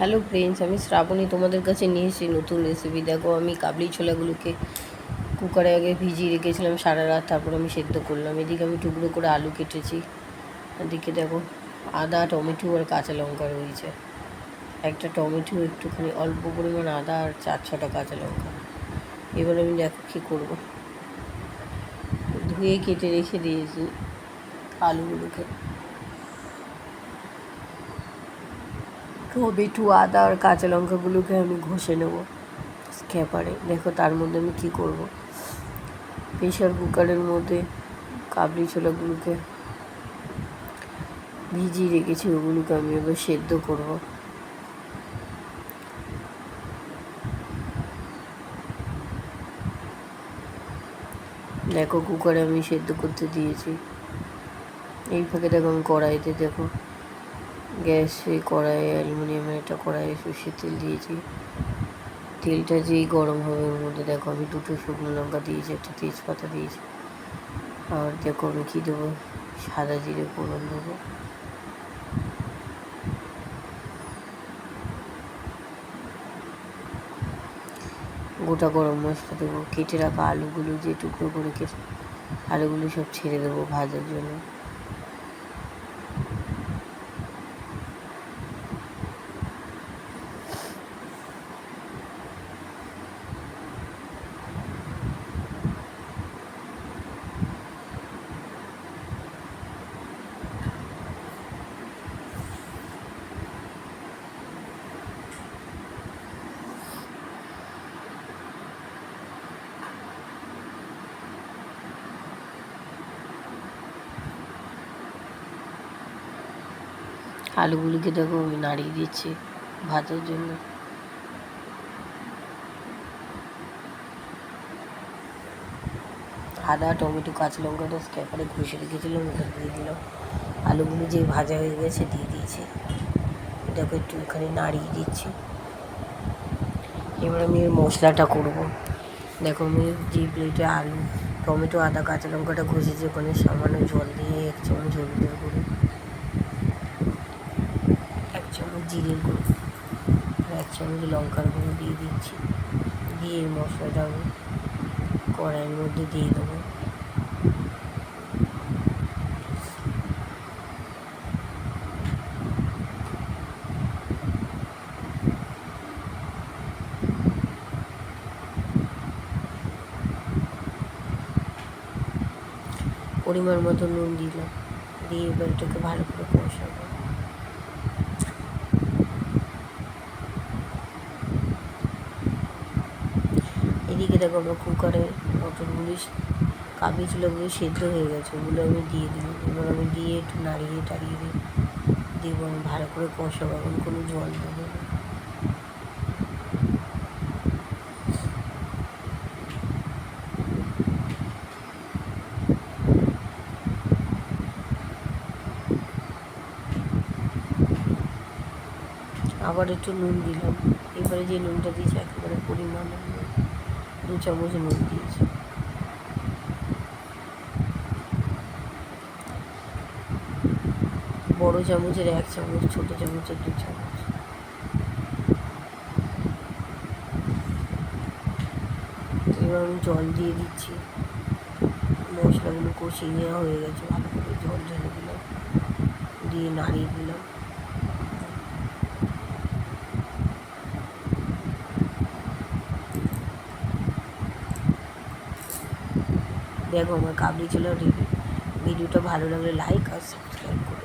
Hello friends আমি শ্রাবণী তোমাদের কাছে নিয়ে এসেছি নতুন রেসিপি দেখো, আমি কাবলি ছোলাগুলোকে কুকারে আগে ভিজিয়ে রেখেছিলাম সারা রাত, তারপর আমি সেদ্ধ করলাম। এদিকে আমি টুকরো করে আলু কেটেছি। এদিকে দেখো, আদা, টমেটো আর কাঁচা লঙ্কা রয়েছে। একটা টমেটো একটুখানি অল্প পরিমাণ আদা আর চার ছটা কাঁচা লঙ্কা। এবার আমি দেখো কী করব। ধুয়ে কেটে রেখে দিয়েছি আলুগুলোকে। টমেটো আদা আর কাঁচা লঙ্কাগুলোকে আমি ঘষে নেব। স্ক্যাপারে দেখো তার মধ্যে আমি কী করব? প্রেশার কুকারের মধ্যে কাবলি ছোলাগুলোকে ভিজিয়ে রেখেছি, ওগুলোকে আমি এবার সেদ্ধ করব। দেখো কুকারে আমি সেদ্ধ করতে দিয়েছি। এই ফাঁকে দেখো আমি কড়াইতে দেখো গ্যাসে কড়াইয়ে অ্যালুমিনিয়ামের একটা কড়াইয়ে সর্ষের তেল দিয়েছি। তেলটা যেই গরম হবে ওর মধ্যে দেখো আমি দুটো শুকনো লঙ্কা দিয়েছি, একটা তেজপাতা দিয়েছি। আর দেখো আমি কী দেবো? সাদা জিরে ফোড়ন দেবো। গোটা গরম মশলা দেবো। কেটে রাখা আলুগুলো যে টুকরো করে কেটে আলুগুলো সব ছেড়ে দেবো ভাজার জন্য। আলুগুলিকে দেখো নাড়িয়ে দিচ্ছি ভাতের জন্য। আদা, টমেটো, কাঁচা লঙ্কাটা স্ক্যাপারে ঘষে রেখেছিলাম ওটা দিয়ে দিলাম। আলুগুলো যে ভাজা হয়ে গেছে দিয়ে দিয়েছি। দেখো একটু এখানে নাড়িয়ে দিচ্ছি। এবার আমি মশলাটা করব। দেখো আমি যে প্লেটে আলু, টমেটো, আদা, কাঁচা লঙ্কাটা ঘষেছি, ওখানে সামান্য জল দিয়ে এক চামচ হলুদের গুঁড়ো চামচ জিরের গুঁড়ো আর চামচ লঙ্কার গুঁড়ো দিয়ে দিচ্ছি। দিয়ে এই মশলাটা আমি কড়াইয়ের মধ্যে দিয়ে দেবো। পরিমাণ মতো নুন দিলাম। দিয়ে এবার এটাকে ভালো করে কষাবো। এদিকে দেখো আমার কুকারে মটরগুলি কাবলি ছোলাগুলো সেদ্ধ হয়ে গেছে, ওগুলো আমি দিয়ে দিলাম। এবার আমি দিয়ে একটু নাড়িয়ে টাড়িয়ে দিব আমি ভালো করে কষাবো এখন কোনো জল দেবো। না আবার একটু নুন দিলাম। এবারে যে নুনটা দিয়েছি, একেবারে পরিমাণ দু চামচ নুন দিয়েছি। বড় চামচের এক চামচ, ছোট চামচের দু চামচ। এবার আমি জল দিয়ে দিচ্ছি। মশলাগুলো কষিয়ে নেওয়া হয়ে গেছে, ভালো করে জল ঢেলে দিলাম, দিয়ে নাড়িয়ে দিলাম। দেখো আমার কাবলি ছোলা ভিডিওটা ভালো লাগলে লাইক আর সাবস্ক্রাইব করো।